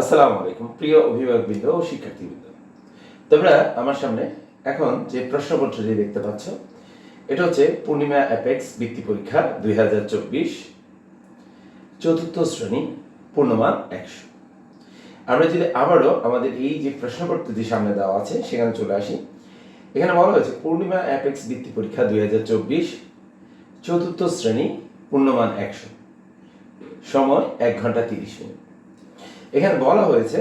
আসসালামু আলাইকুম, প্রিয় অভিভাবকবৃন্দ ও শিক্ষার্থীবৃন্দ। তোমরা আমার সামনে এখন যে প্রশ্নপত্রটি দেখতে পাচ্ছ, এটা হচ্ছে পূর্ণিমা অ্যাপেক্স বৃত্তি পরীক্ষা দুই হাজার চব্বিশ, চতুর্থ শ্রেণি, পূর্ণমান একশো। আমরা যদি আবারও আমাদের এই যে প্রশ্নপত্রটি সামনে দেওয়া আছে, সেখানে চলে আসি। এখানে বলা হয়েছে, পূর্ণিমা অ্যাপেক্স বৃত্তি পরীক্ষা দুই চব্বিশ, চতুর্থ শ্রেণি, পূর্ণমান একশো। সময় এক ঘণ্টা তিরিশ মিনিট। এখানে বলা হয়েছে,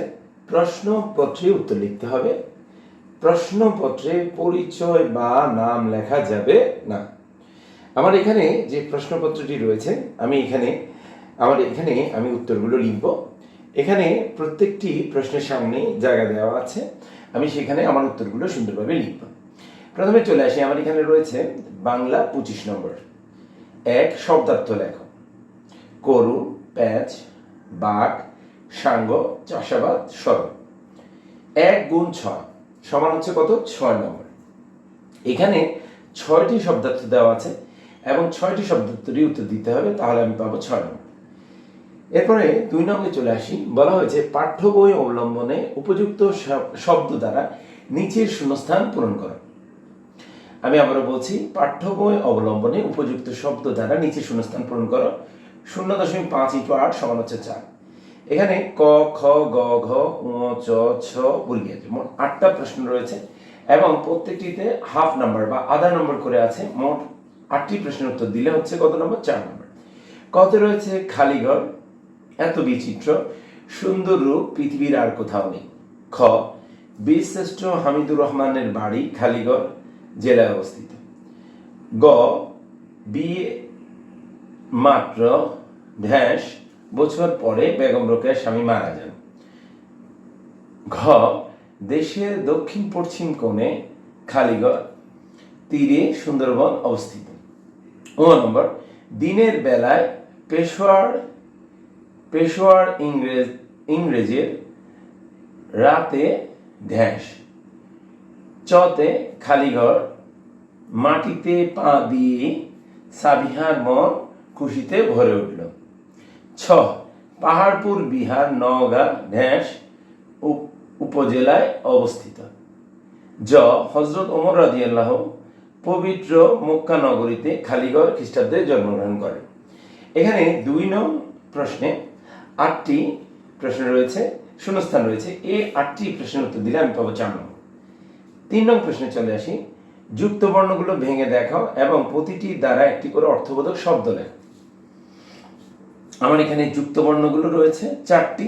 প্রশ্নপত্রে উত্তর লিখতে হবে। প্রশ্নপত্রে পরিচয় বা নাম লেখা যাবে না। আমার এখানে যে প্রশ্নপত্রটি রয়েছে, আমি এখানে, আমার এখানে আমি উত্তরগুলো লিখব। এখানে প্রত্যেকটি প্রশ্নের সামনে জায়গা দেওয়া আছে। আমি সেখানে আমার উত্তরগুলো সুন্দরভাবে লিখব। প্রথমে চলে আসি, আমার এখানে রয়েছে বাংলা পঁচিশ নম্বর। এক শব্দার্থ লেখ। করু প্যাঁচ, বাঘ সাঙ্গ, চাষাবাদ, সরল। এক গুণ ছয় সমান হচ্ছে কত? ছয় নম্বর। এখানে ছয়টি শব্দার্থ দেওয়া আছে এবং ছয়টি শব্দার্থরই উত্তর দিতে হবে, তাহলে আমি পাবো ছয় নম্বর। এরপরে দুই নম্বরে চলে আসি। বলা হয়েছে, পাঠ্য বই অবলম্বনে উপযুক্ত শব্দ দ্বারা নিচের শূন্যস্থান পূরণ করো। আমি আবারও বলছি, পাঠ্য বই অবলম্বনে উপযুক্ত শব্দ দ্বারা নিচে শূন্যস্থান পূরণ করো। শূন্য দশমিক পাঁচ ইন্টু আট সমান হচ্ছে চার। এখানে ক, খ, গ, ঘ চ, ছ বর্গীয় মোট আটটা প্রশ্ন রয়েছে এবং প্রত্যেকটিতে হাফ নাম্বার বা আধা নম্বর করে আছে। মোট আটটি প্রশ্নের উত্তর দিলে হচ্ছে কত নম্বর চার নম্বর কতে রয়েছে খালিঘর এত বিচিত্র, সুন্দর রূপ, পৃথিবীর আর কোথাও নেই। খ, বীরশ্রেষ্ঠ হামিদুর রহমানের বাড়ি খালিগড়, জেলায় অবস্থিত। গ, বিয়ে মাত্র ঢ্যাস বছর পরে বেগম রোকেয়ার স্বামী মারা যান। ঘ, দেশের দক্ষিণ পশ্চিম কোণে খালিগড়, তীরে সুন্দরবন অবস্থিত। ও নম্বর, দিনের বেলায় পেশোয়ার পেশোয়ার ইংরেজ, ইংরেজের রাতে ঢ্যাস চতে খালিঘর মাটিতে পা দিয়ে সাবিহার মন খুশিতে ভরে উঠল। ছ, পাহাড়পুর, বিহার, নওগাঁ উপ- উপজেলায় অবস্থিত। জ হজরত ওমর রাদিয়াল্লাহ পবিত্র মক্কা নগরীতে খালিগড় খ্রিস্টাব্দে জন্মগ্রহণ করেন এখানে দুই নং প্রশ্নে আটটি প্রশ্ন রয়েছে, শূন্যস্থান রয়েছে। এই আটটি প্রশ্নের উত্তর দিলে আমি পাবো চার নম্বর তিন নং প্রশ্নে চলে আসি। যুক্ত বর্ণগুলো ভেঙে দেখাও এবং প্রতিটি দ্বারা একটি করে অর্থবোধক শব্দ লেখো। আমার এখানে যুক্ত বর্ণগুলো রয়েছে, চারটি।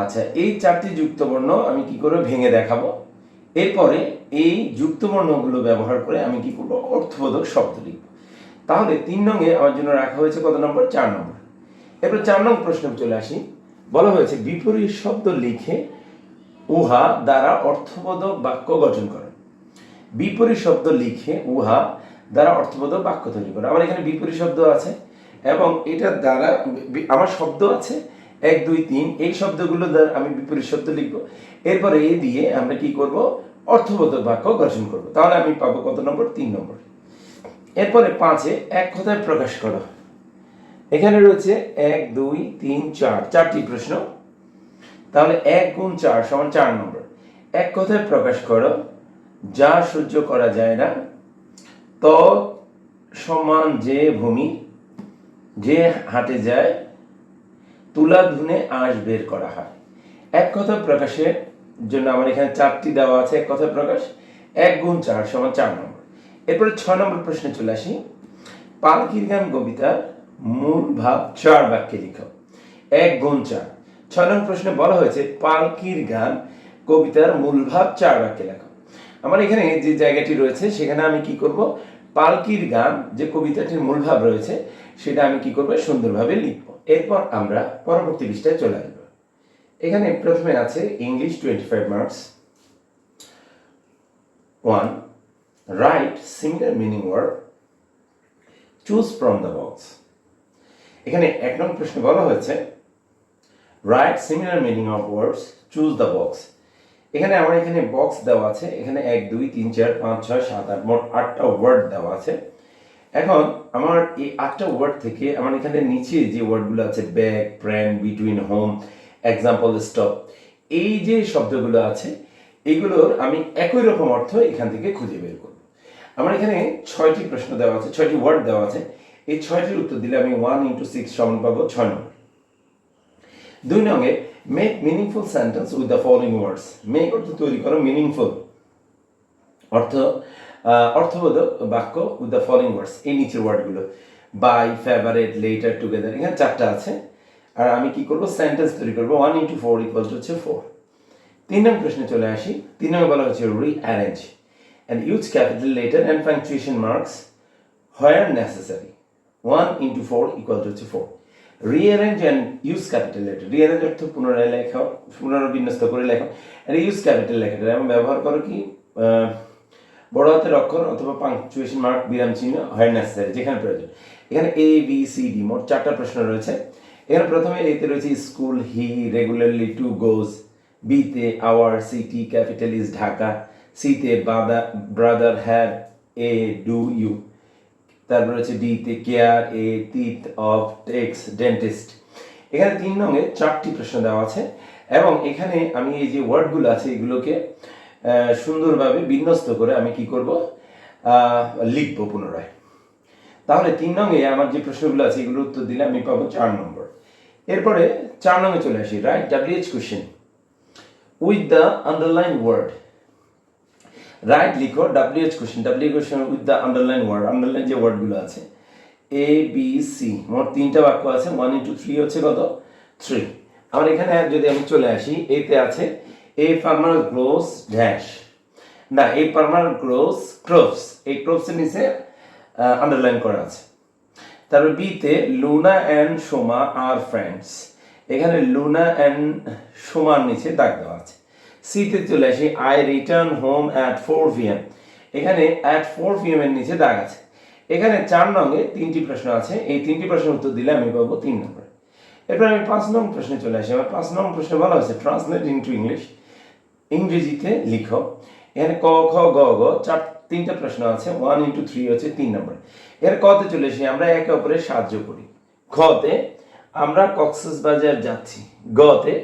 আচ্ছা এই চারটি যুক্ত বর্ণ আমি কি করে ভেঙে দেখাবো? এরপরে এই যুক্ত বর্ণগুলো ব্যবহার করে আমি কি করব? অর্থবোধক শব্দ লিখব। তাহলে তিন নঙে আমার জন্য রাখা হয়েছে কত নম্বর? চার নম্বর। এরপর চার নং প্রশ্ন চলে আসি। বলা হয়েছে, বিপরীত শব্দ লিখে উহা দ্বারা অর্থবোধক বাক্য গঠন করে। বিপরীত শব্দ লিখে উহা দ্বারা অর্থবোধক বাক্য তৈরি করে। আমার এখানে বিপরীত শব্দ আছে। এবং এটার দ্বারা আমার শব্দ আছে, এক, দুই, তিন, এই শব্দগুলো দ্বারা আমি বিপরীত শব্দ লিখব। এরপরে এ দিয়ে আমরা কি করব? অর্থবোধক বাক্য গঠন করব। তাহলে আমি পাবো কত নম্বর? তিন নম্বর। এরপরে পাঁচে এক কথায় প্রকাশ করো। এখানে রয়েছে এক, দুই, তিন, চার, চারটি প্রশ্ন। তাহলে এক গুণ চার সমান চার নম্বর। এক কথায় প্রকাশ করো, যা সহ্য করা যায় না, ত সমান যে ভূমি যে হাটে যায়, তুলা ধুনে আঁশ বের করা হয়। এক কথা প্রকাশের জন্য আমার এখানে চারটি দেওয়া আছে, এক কথা প্রকাশ, এক গুণ চার সমান চার নম্বর। এরপরে ছয় নম্বর প্রশ্নে চলে আসি। পালকির গান কবিতার মূল ভাব চার বাক্যে লিখো। এক গুণ চার। ছয় নম্বর প্রশ্নে বলা হয়েছে পালকির গান কবিতার মূল ভাব চার বাক্যে লেখো। আমার এখানে যে জায়গাটি রয়েছে, সেখানে আমি কি করব? পালকির গান, যে কবিতাটির মূল ভাব রয়েছে, সেটা আমি কি করব, সুন্দরভাবে লিখব। এরপর আমরা পরবর্তী পৃষ্ঠায় চলে আসব। এখানে প্রথমে আছে English twenty five marks one write similar meaning word choose from the box এখানে এক নম্বর প্রশ্নে বলা হয়েছে write similar meaning of words choose the box এখানে আমার এখানে বক্স দেওয়া আছে, এখানে এক, দুই, তিন, চার, পাঁচ, ছয়, সাত, আট, মোট আটটা ওয়ার্ড দেওয়া আছে। এখন আমার এই আটটা ওয়ার্ড থেকে আমার এখানে নিচে যে ওয়ার্ডগুলো আছে back plan between home example stop এই যে শব্দগুলো আছে, এগুলোর আমি একই রকম অর্থ এখান থেকে খুঁজে বের করব। আমার এখানে ছয়টি প্রশ্ন দেওয়া আছে, ছয়টি ওয়ার্ড দেওয়া আছে। এই ছয়টির উত্তর দিলে আমি ওয়ান ইন্টু সিক্স সমান পাবো ছয় নম্বর। দুই নঙ্গে make meaningful sentence with the following words make অর্থ তৈরি করো মিনিংফুল অর্থ অর্থবোধক বাক্য উইথ দ্য ফলোইং ওয়ার্ডস এই নিচের ওয়ার্ডগুলো বাই ফেভারেট লেটার টুগেদার এখানে চারটা আছে। আর আমি কি করব? সেন্টেন্স তৈরি করব। One into four equal to হচ্ছে ফোর তিন নম্বর প্রশ্নে চলে আসি। তিন নম্বর বলা হচ্ছে rearrange and use capital letter and punctuation marks where necessary one into four equal to হচ্ছে four rearrange and use capital letter rearrange অর্থ পুনরায় লেখা পুনর্বিন্যস্ত করে লেখা। আর ইউজ ক্যাপিটাল লেটার এবং ব্যবহার করো কি বড় হাতের অক্ষর অথবা পাংচুয়েশন মার্ক বিরাম চিহ্ন হয় নেসেসারি যেখানে প্রয়োজন। এখানে এ বি সি ডি মোট চারটা প্রশ্ন রয়েছে। এখানে প্রথমে এতে রয়েছে school he regularly to goes বিতে our city capital is Dhaka সিতে বাদা brother have a do you তারপর হচ্ছে ডিতে care a teeth of takes dentist এখানে তিন রঙে চারটি প্রশ্ন দেওয়া আছে এবং এখানে আমি এই যে ওয়ার্ডগুলো আছে এগুলোকে সুন্দরভাবে বিন্যস্ত করে আমি কি করব? লিখব পুনরায়। তাহলে তিন রঙে আমার যে প্রশ্নগুলো আছে এগুলোর উত্তর দিলে আমি পাবো চার নম্বর। এরপরে চার রঙে চলে আসি write WH question with the underline word write লিখো WH question W question with the underline word underline যে ওয়ার্ডগুলো আছে. এ বি সি মোট তিনটা বাক্য আছে ওয়ান ইন্টু থ্রি হচ্ছে কত? থ্রি আমার এখানে যদি আমি চলে আসি এতে আছে এ ফার্মার গ্রোস ড্যাশ না এই ফার্মার গ্রোস ক্রপস এই ক্রপসের নিচে আন্ডারলাইন করা আছে। তারপর বিতে Luna and Soma are friends এখানে লুনা অ্যান্ড সোমার নিচে দাগ দেওয়া আছে। সিতে চলে আসি I return home at four PM এখানে অ্যাট ফোর পিএম এর নিচে দাগ আছে। এখানে চার নঙ্গে তিনটি প্রশ্ন আছে। এই তিনটি প্রশ্নের উত্তর দিলে আমি পাবো তিন নম্বর। এরপর আমি পাঁচ নং প্রশ্নে চলে আসি। আমার পাঁচ নং প্রশ্নে বলা হয়েছে ট্রান্সলেট ইন্টু ইংলিশ ইংরেজিতে লিখো। এখানে ক, খ, গ গ, চার, তিনটা প্রশ্ন আছে। ওয়ান ইন্টু থ্রি হচ্ছে তিন নম্বর। এর কতে চলে এসে আমরা একে অপরের সাহায্য করি। খতে আমরা কক্সেস বাজার যাচ্ছি। গতে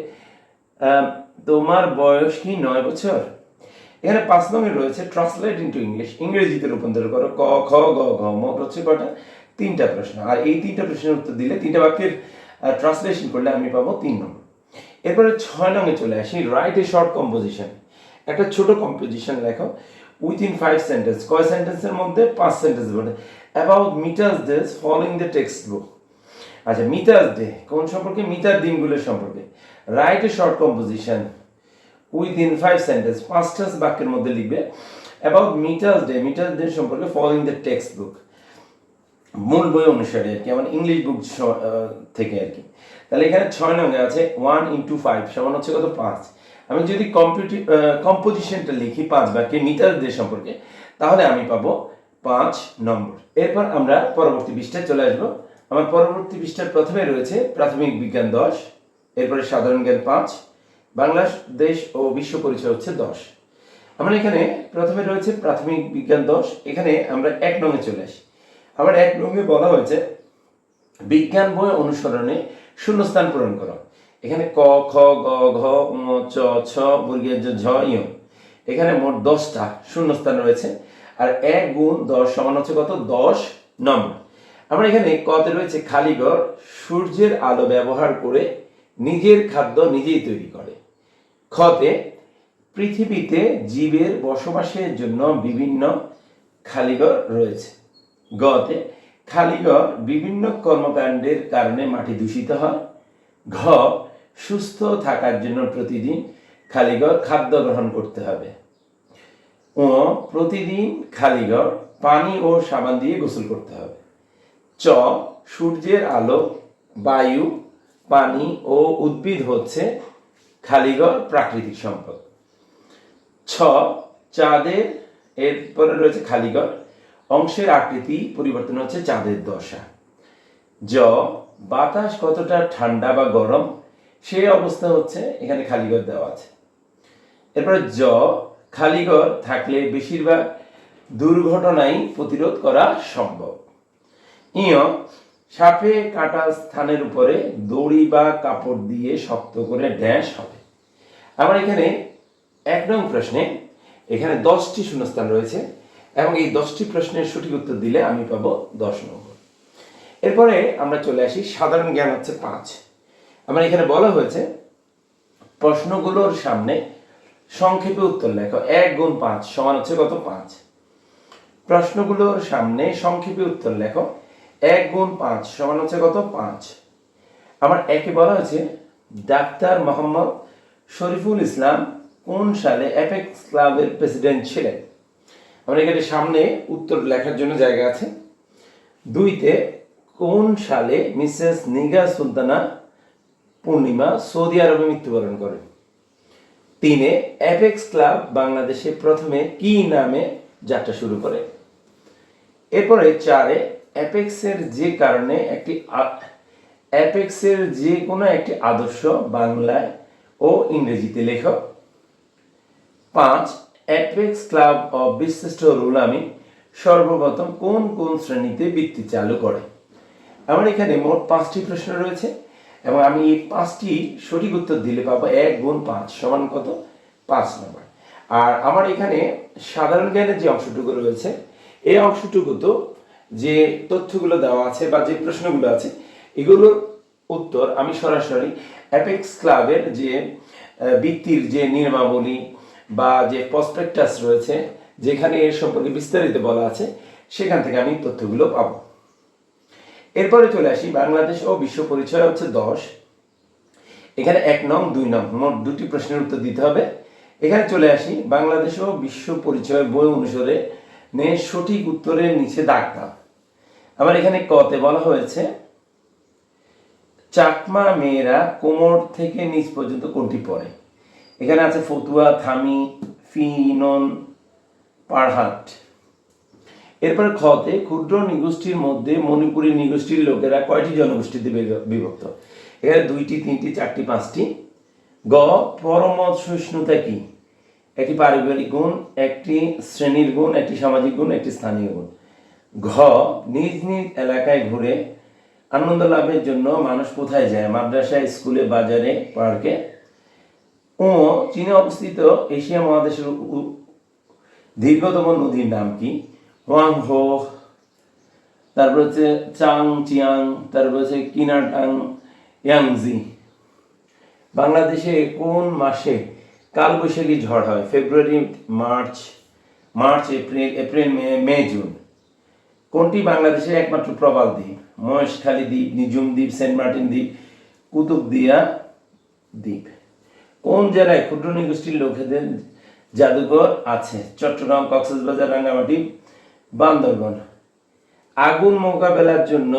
তোমার বয়স কি নয় বছর? এখানে পাঁচ নম্বরে রয়েছে ট্রান্সলেট ইন্টু ইংলিশ ইংরেজিতে রূপান্তর করো। ক, খ, গ, ঘ মোট হচ্ছে কটা তিনটা প্রশ্ন। আর এই তিনটা প্রশ্নের উত্তর দিলে তিনটা বাক্যের ট্রান্সলেশন করলে আমি পাবো তিন নম্বর এরপরে ছয় নঙে চলে আসি। রাইট এ শর্ট কম্পোজিশন একটা ছোট কম্পোজিশন লেখো। উইথিন ফাইভ সেন্টেন্স কয় সেন্টেন্সের মধ্যে? পাঁচ সেন্টেন্স বলে about mother's days following the text book আচ্ছা মিটার ডে কোন সম্পর্কে? মিটার দিনগুলোর সম্পর্কে। Write a short composition within five sentence পাঁচটা বাক্যের মধ্যে লিখবে। About mother's day mother day সম্পর্কে ফলোইং দ্য টেক্সট বুক মূল বই অনুসারে আর কি, আমার ইংলিশ বুক থেকে আর কি। তাহলে এখানে ছয় নম্বরে আছে ওয়ান ইন্টু ফাইভ সমান হচ্ছে কত? পাঁচ। আমি যদি কম্পিউটি কম্পোজিশনটা লিখি পাঁচ বাক্যে মিটার দিয়ে সম্পর্কে, তাহলে আমি পাবো পাঁচ নম্বর এরপর আমরা পরবর্তী পৃষ্ঠায় চলে আসব। আমার পরবর্তী পৃষ্ঠার প্রথমে রয়েছে প্রাথমিক বিজ্ঞান দশ, এরপরে সাধারণ জ্ঞান পাঁচ বাংলাদেশ ও বিশ্ব পরিচয় হচ্ছে দশ। আমরা এখানে প্রথমে রয়েছে প্রাথমিক বিজ্ঞান দশ, এখানে আমরা এক নঙে চলে আসি। আবার এক নঙে বলা হয়েছে, বিজ্ঞান বই অনুসরণে শূন্যস্থান পূরণ করো। এখানে ক, খ, গ, ঘ চ, ছ, বর্গীয় ঝ ইয় এখানে মোট দশটা শূন্যস্থান রয়েছে, আর এক গুণ দশ সমান হচ্ছে কত? দশ নম্বর। আমরা এখানে কতে রয়েছে খালিগড় সূর্যের আলো ব্যবহার করে নিজের খাদ্য নিজেই তৈরি করে। খতে পৃথিবীতে জীবের বসবাসের জন্য বিভিন্ন খালিঘর রয়েছে। গতে খালিঘর বিভিন্ন কর্মকাণ্ডের কারণে মাটি দূষিত হয়। ঘ, সুস্থ থাকার জন্য প্রতিদিন খালিঘর খাদ্য গ্রহণ করতে হবে। ও প্রতিদিন খালিঘর পানি ও সাবান দিয়ে গোসল করতে হবে। চ, সূর্যের আলো, বায়ু, পানি ও উদ্ভিদ হচ্ছে খালিঘর প্রাকৃতিক সম্পদ। ছ, চাঁদের, এরপরে রয়েছে খালিঘর, অংশের আকৃতি পরিবর্তন হচ্ছে চাঁদের দশা। জ, বাতাস কতটা ঠান্ডা বা গরম সেই অবস্থা হচ্ছে এখানে খালিঘর দেওয়া আছে। এরপরে জ, খালিঘর থাকলে বেশিরভাগ দুর্ঘটনাই প্রতিরোধ করা সম্ভব। ইয় সাপে কাটা স্থানের উপরে দড়ি বা কাপড় দিয়ে শক্ত করে ড্যাশ হবে। আমার এখানে এক নং প্রশ্নে এখানে দশটি শূন্যস্থান রয়েছে এবং এই দশটি প্রশ্নের সঠিক উত্তর দিলে আমি পাবো দশ নম্বর। এরপরে আমরা চলে আসি, সাধারণ জ্ঞান হচ্ছে পাঁচ। আমার এখানে বলা হয়েছে, প্রশ্নগুলোর সামনে সংক্ষেপে উত্তর লেখো, এক গুণ পাঁচ সমান হচ্ছে কত? পাঁচ। প্রশ্নগুলোর সামনে সংক্ষেপে উত্তর লেখো এক গুণ পাঁচ, সমান হচ্ছে কত? পাঁচ। আমার একে বলা হয়েছে ডাক্তার মোহাম্মদ শরীফুল ইসলাম কোন সালে অ্যাপেক্স ক্লাবের প্রেসিডেন্ট ছিলেন? আমার এখানে সামনে উত্তর লেখার জন্য জায়গা আছে। দুইতে, কোন সালে মিসেস নিগা সুলতানা পূর্ণিমা সৌদি আরবে মৃত্যুবরণ করেন তিনে অ্যাপেক্স ক্লাব বাংলাদেশে প্রথমে কি নামে যাত্রা শুরু করে? এরপরে চারে অ্যাপেক্সের যে কারণে একটি অ্যাপেক্সের যে কোনো একটি আদর্শ বাংলায় ও ইংরেজিতে লেখ পাঁচ, অ্যাপেক্স ক্লাব অব বিশিষ্ট রুলামি সর্বপ্রথম কোন কোন শ্রেণীতে বৃত্তি চালু করে? আমার এখানে মোট পাঁচটি প্রশ্ন রয়েছে এবং আমি এই পাঁচটি সঠিক উত্তর দিলে পাবো এক গুণ পাঁচ সমান কত? পাঁচ নম্বর। আর আমার এখানে সাধারণ জ্ঞানের যে অংশটুকু রয়েছে, এই অংশটুকু তো যে তথ্যগুলো দেওয়া আছে বা যে প্রশ্নগুলো আছে, এগুলোর উত্তর আমি সরাসরি অ্যাপেক্স ক্লাবের যে বৃত্তির যে নিয়মাবলী বা যে প্রসপেক্টাস রয়েছে, যেখানে এর সম্পর্কে বিস্তারিত বলা আছে, সেখান থেকে আমি তথ্যগুলো পাবো। এরপরে চলে আসি, বাংলাদেশ ও বিশ্ব পরিচয় হচ্ছে দশ। এখানে এক নং, দুই নং, মোট দুটি প্রশ্নের উত্তর দিতে হবে। এখানে চলে আসি, বাংলাদেশ ও বিশ্ব পরিচয় বই অনুসারে নে সঠিক উত্তরের নিচে দাগ দাও। আমার এখানে কতে বলা হয়েছে, চাকমা মেয়েরা কোমর থেকে নিচ পর্যন্ত কোনটি পড়ে এখানে আছে ফতুয়া, থামি ফিনন পারহাট এরপর খতে ক্ষুদ্র নিগোষ্ঠীর মধ্যে মণিপুরী নিগোষ্ঠীর লোকেরা কয়টি জনগোষ্ঠীতে বিভ- বিভক্ত? এখানে দুইটি, তিনটি, চারটি, পাঁচটি। গ, পরমত সহিষ্ণুতা কি? একটি পারিবারিক গুণ, একটি শ্রেণির গুণ, একটি সামাজিক গুণ, একটি স্থানীয় গুণ। ঘ, নিজ নিজ এলাকায় ঘুরে আনন্দ লাভের জন্য মানুষ কোথায় যায়? মাদ্রাসায় স্কুলে, বাজারে, পার্কে? ও চীনে অবস্থিত এশিয়া মহাদেশের দীর্ঘতম নদীর নাম কি? হোয়াং হো তারপর হচ্ছে চাং, চিয়াং, তারপর হচ্ছে কিনাটাং, ইয়াংজি। বাংলাদেশে কোন মাসে কালবৈশাখী ঝড় হয়? ফেব্রুয়ারি, মার্চ মার্চ, এপ্রিল এপ্রিল, মে মে, জুন। কোনটি বাংলাদেশের একমাত্র প্রবাল দ্বীপ? মহেশখালী দ্বীপ নিজুম দ্বীপ, সেন্ট মার্টিন দ্বীপ, কুতুবদিয়া দ্বীপ। কোন জেলায় ক্ষুদ্র নিগোষ্ঠীর লোকেদের জাদুঘর আছে? চট্টগ্রাম, কক্সবাজার, রাঙ্গামাটি, বান্দরবন। আগুন মোকাবেলার জন্য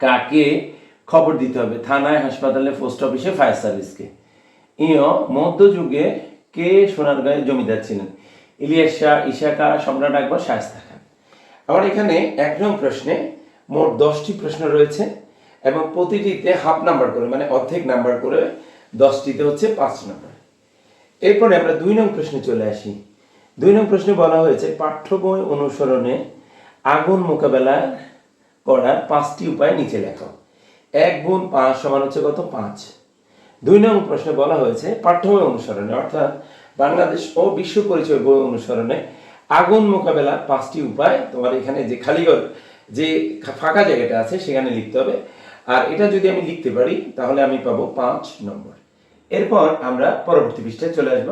কাকে খবর দিতে হবে? থানায়, হাসপাতালে, পোস্ট অফিসে, ফায়ার সার্ভিসকে। ইয়, মধ্যযুগে কে সোনারগাঁয়ে জমিদার ছিলেন? ইলিয়াস শাহ, ইশাকা, সম্রাট আকবর, শায়স্তা খান। আমার এখানে এক নং প্রশ্নে মোট দশটি প্রশ্ন রয়েছে এবং প্রতিটিতে হাফ নাম্বার করে মানে অর্ধেক নাম্বার করে দশটিতে হচ্ছে পাঁচ নাম্বার এরপরে আমরা দুই নং প্রশ্নে চলে আসি। দুই নং প্রশ্নে বলা হয়েছে পাঠ্য বই অনুসরণে আগুন মোকাবেলা করার পাঁচটি উপায় নিচে লেখো। এক গুণ পাঁচ সমান হচ্ছে কত? পাঁচ। দুই নং প্রশ্নে বলা হয়েছে পাঠ্য বই অনুসরণে, অর্থাৎ বাংলাদেশ ও বিশ্ব পরিচয় বই অনুসরণে আগুন মোকাবেলার পাঁচটি উপায়। তোমার এখানে যে খালি ঘর যে ফাঁকা জায়গাটা আছে, সেখানে লিখতে হবে। আর এটা যদি আমি লিখতে পারি, তাহলে আমি পাবো পাঁচ নম্বর। এরপর আমরা পরবর্তী পৃষ্ঠায় চলে আসব।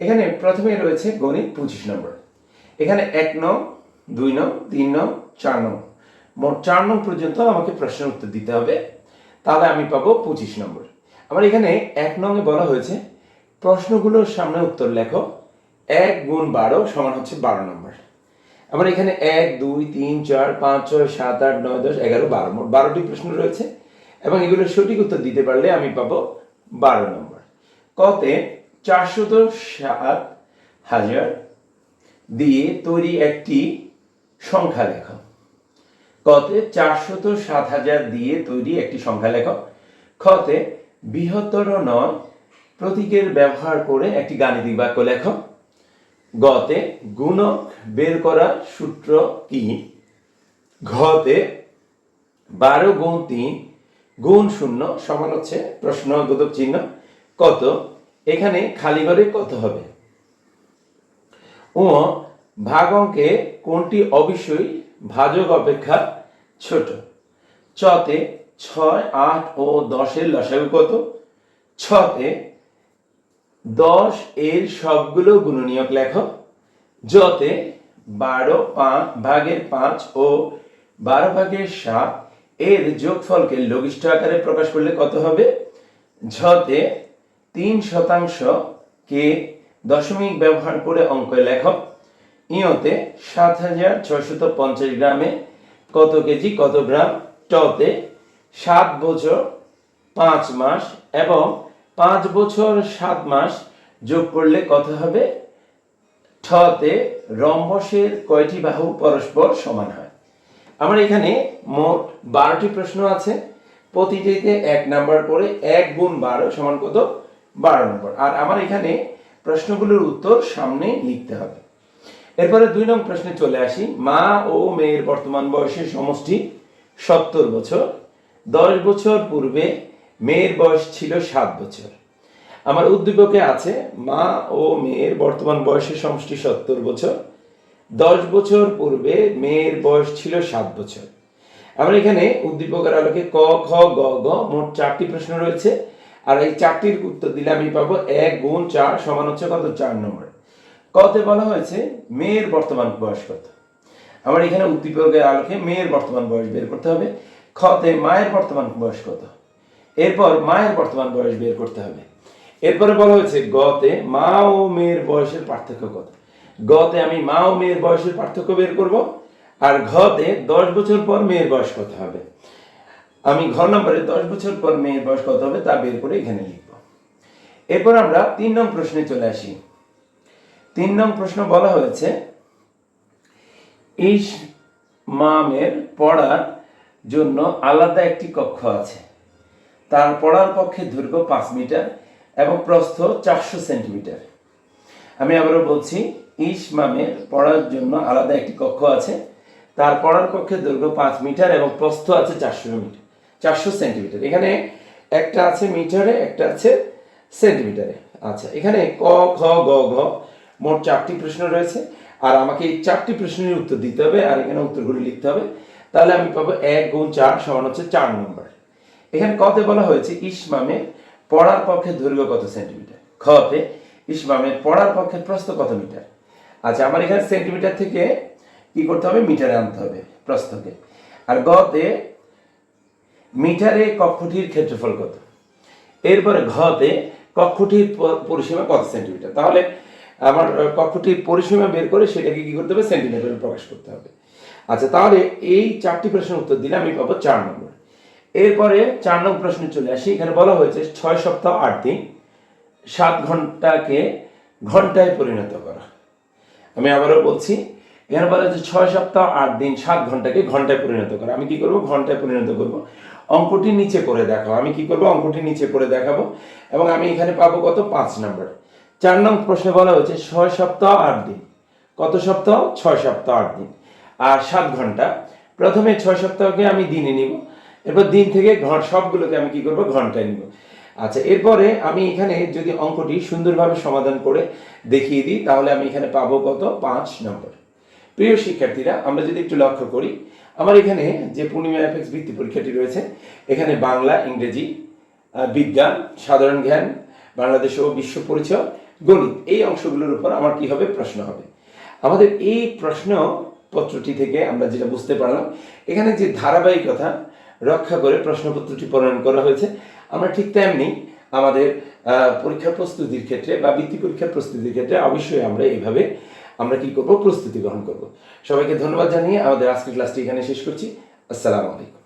এখানে প্রথমে রয়েছে গণিত পঁচিশ নম্বর। এখানে এক নং, দুই নং, তিন নং, চার নং। মোট চার নং পর্যন্ত আমাকে প্রশ্নের উত্তর দিতে হবে। তাহলে আমি পাবো পঁচিশ নম্বর। আমার এখানে এক নংয়ে বলা হয়েছে, প্রশ্নগুলোর সামনে উত্তর লেখো। এক গুণ বারো সমান হচ্ছে বারো নম্বর। আমার এখানে এক, দুই, তিন, চার, পাঁচ, ছয়, সাত, আট, নয়, দশ, এগারো, বারো, মোট বারোটি প্রশ্ন রয়েছে। এবং এগুলোর সঠিক উত্তর দিতে পারলে আমি পাবো বারো নম্বর। কতে চারশত সাত হাজার দিয়ে তৈরি একটি সংখ্যা লেখো। কতে চারশত সাত হাজার দিয়ে তৈরি একটি সংখ্যা লেখো। খতে বৃহত্তর নয় প্রতীকের ব্যবহার করে একটি গাণিতিক বাক্য লেখো। গতে গুণক বের করার সূত্র কি? ঘতে বারো গুণ তিন গুণ শূন্য সমান হচ্ছে প্রশ্নবোধক চিহ্ন। কত? এখানে খালি ঘরে কত হবে? ও ভাগ অঙ্কে কোনটি অবশ্যই ভাজক অপেক্ষা ছোট? চতে ছয়, আট ও দশের লসাগু কত? ছতে দশ এর সবগুলো গুণনীয়ক লেখো, যতে বারো পাঁচ ভাগের পাঁচ ও বারো ভাগের সাত এর যোগফলকে লঘিষ্ঠ আকারে প্রকাশ করলে কত হবে? ঝতে তিন শতাংশ কে দশমিক ব্যবহার করে অঙ্ক লেখো, ইয়তে সাত হাজার ছয়শত পঞ্চাশ গ্রামে কত কেজি, কত গ্রাম? টতে সাত বছর পাঁচ মাস এবং পাঁচ বছর, সাত মাস যোগ করলে কত হবে? ঠতে রম্বসের কয়টি বাহু পরস্পর সমান হয়? আমার এখানে মোট বারোটি প্রশ্ন আছে। প্রতিটিতে এক নাম্বার করে এক গুণ বারো সমান কত? বারো নম্বর। আর আমার এখানে প্রশ্নগুলোর উত্তর সামনে লিখতে হবে। এরপরে দুই নং প্রশ্নে চলে আসি। মা ও মেয়ের বর্তমান বয়সের সমষ্টি সত্তর বছর। দশ বছর পূর্বে মেয়ের বয়স ছিল সাত বছর। আমার উদ্দীপকে আছে মা ও মেয়ের বর্তমান বয়সের সমষ্টি সত্তর বছর। দশ বছর পূর্বে মেয়ের বয়স ছিল সাত বছর। আমার এখানে উদ্দীপকের আলোকে ক খ গ গ মোট চারটি প্রশ্ন রয়েছে। আর এই চারটির উত্তর দিলে আমি পাবো এক গুণ চার সমান হচ্ছে কত? চার নম্বর। কতে বলা হয়েছে মেয়ের বর্তমান বয়স কত? আমার এখানে উদ্দীপকের আলোকে মেয়ের বর্তমান বয়স বের করতে হবে। খতে মায়ের বর্তমান বয়স কত? এরপর মায়ের বর্তমান বয়স বের করতে হবে। এরপরে বলা হয়েছে, গতে মা ও মেয়ের বয়সের পার্থক্য কত? গতে আমি মা ও মেয়ের বয়সের পার্থক্য বের করব, আর ঘতে দশ বছর পর মেয়ের বয়স কত হবে? আমি ঘর নম্বরে দশ বছর পর মেয়ের বয়স কত হবে তা বের করে এখানে লিখব। এরপর আমরা তিন নং প্রশ্নে চলে আসি। তিন নং প্রশ্ন বলা হয়েছে, ইস, মামের পড়ার জন্য আলাদা একটি কক্ষ আছে। তার পড়ার পক্ষে দৈর্ঘ্য পাঁচ মিটার এবং প্রস্থ চারশো সেন্টিমিটার। আমি আবারও বলছি ইসমামের পড়ার জন্য আলাদা একটি কক্ষ আছে। তার পড়ার কক্ষে দৈর্ঘ্য পাঁচ মিটার এবং প্রস্থ আছে চারশো মিটার, চারশো সেন্টিমিটার। এখানে একটা আছে মিটারে, একটা আছে সেন্টিমিটারে। আচ্ছা এখানে ক খ গ, ঘ মোট চারটি প্রশ্ন রয়েছে। আর আমাকে এই চারটি প্রশ্নের উত্তর দিতে হবে, আর এখানে উত্তরগুলি লিখতে হবে। তাহলে আমি পাবো এক গুণ চার সমান হচ্ছে চার নম্বর। এখানে কতে বলা হয়েছে ইসমামের পড়ার পক্ষে দৈর্ঘ্য কত সেন্টিমিটার? খতে ইসমামের পড়ার পক্ষে প্রস্থ কত মিটার? আচ্ছা আমার এখানে সেন্টিমিটার থেকে কি করতে হবে? মিটারে আনতে হবে প্রস্থকে। আর গতে মিটারে কক্ষটির ক্ষেত্রফল কত? এরপরে ঘতে কক্ষটির পরিসীমা কত সেন্টিমিটার? তাহলে আমার কক্ষটির পরিসীমা বের করে সেটাকে কি করতে হবে? সেন্টিমিটারে প্রকাশ করতে হবে। আচ্ছা তাহলে এই চারটি প্রশ্নের উত্তর দিলে আমি পাবো চার নম্বর। এরপরে চার নম্বর প্রশ্নে চলে আসি। এখানে বলা হয়েছে ছয় সপ্তাহ আট দিন, সাত ঘন্টাকে ঘন্টায় পরিণত করা। আমি আবারও বলছি, এখানে বলা হচ্ছে ছয় সপ্তাহ আট দিন, সাত ঘন্টাকে ঘন্টায় পরিণত করা। আমি কি করব? ঘন্টায় পরিণত করব। অঙ্কটি নিচে করে দেখাবো আমি কি করব? অঙ্কটি নিচে করে দেখাবো। এবং আমি এখানে পাবো কত? পাঁচ নম্বর। চার নম্বর প্রশ্নে বলা হয়েছে ছয় সপ্তাহ আট দিন। কত সপ্তাহ? ছয় সপ্তাহ আট দিন। আর সাত ঘণ্টা। প্রথমে ছয় সপ্তাহকে আমি দিনে নিব। এরপর দিন থেকে ঘর সবগুলোকে আমি কি করব? ঘন্টায় নিব। আচ্ছা এরপরে আমি এখানে যদি অঙ্কটি সুন্দরভাবে সমাধান করে দেখিয়ে দিই, তাহলে আমি এখানে পাবো কত? পাঁচ নম্বর। প্রিয় শিক্ষার্থীরা, আমরা যদি একটু লক্ষ্য করি, আমার এখানে যে পূর্ণিমা এফএক্স বৃত্তি পরীক্ষাটি রয়েছে, এখানে বাংলা, ইংরেজি বিজ্ঞান, সাধারণ জ্ঞান, বাংলাদেশ ও বিশ্ব পরিচয়, গণিত, এই অংশগুলোর উপর আমার কি হবে? প্রশ্ন হবে। আমাদের এই প্রশ্ন পত্রটি থেকে আমরা যেটা বুঝতে পারলাম, এখানে যে ধারাবাহিকতা রক্ষা করে প্রশ্নপত্রটি প্রণয়ন করা হয়েছে। আমরা ঠিক তেমনি আমাদের পরীক্ষা প্রস্তুতির ক্ষেত্রে বা বৃত্তি পরীক্ষার প্রস্তুতির ক্ষেত্রে অবশ্যই আমরা এইভাবে আমরা কি করব? প্রস্তুতি গ্রহণ করব। সবাইকে ধন্যবাদ জানিয়ে আমাদের আজকের ক্লাসটি এখানে শেষ করছি। আসসালামু আলাইকুম।